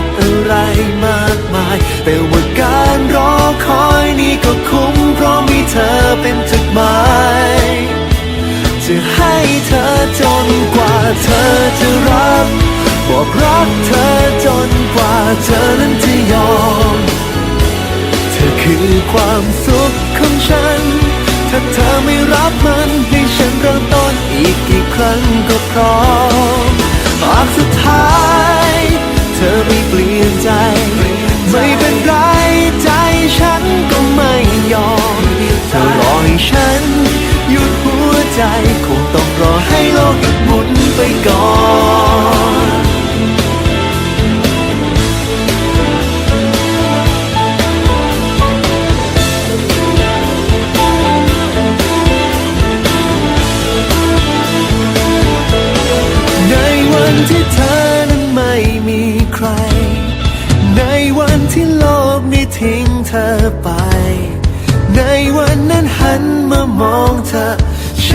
ดอะไรมากมาย แต่ว่าการรอคอยนี้ก็คุ้มเพราะมีเธอเป็นจุดหมายจะให้เธอจนกว่าเธอจะรับ บอกรักเธอจนกว่าเธอนั้นจะยอม เธอคือความสุขของฉัน ถ้าเธอไม่รับมันให้ฉันเริ่มต้นอีกกี่ครั้งก็พร้อม ฉัน หยุดหัวใจคงต้องรอให้โลกหยุดหมุนไปก่อนในวันที่เธอนั้นไม่มีใคร ในวันที่โลกนี้ทิ้งเธอไป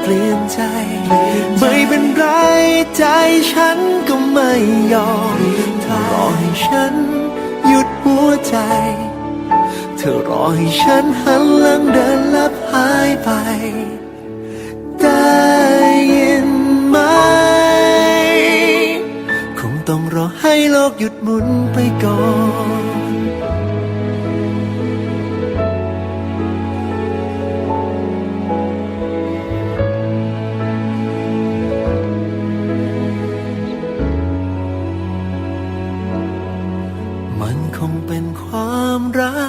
เปลี่ยนใจ ไม่เป็นไรใจฉันก็ไม่ยอมเธอรอให้ฉันหยุดหัวใจ เธอรอให้ฉันหันหลังเดินลับหายไปได้ยินไหม คงต้องรอให้โลกหยุดหมุนไปก่อน คงเป็นความรัก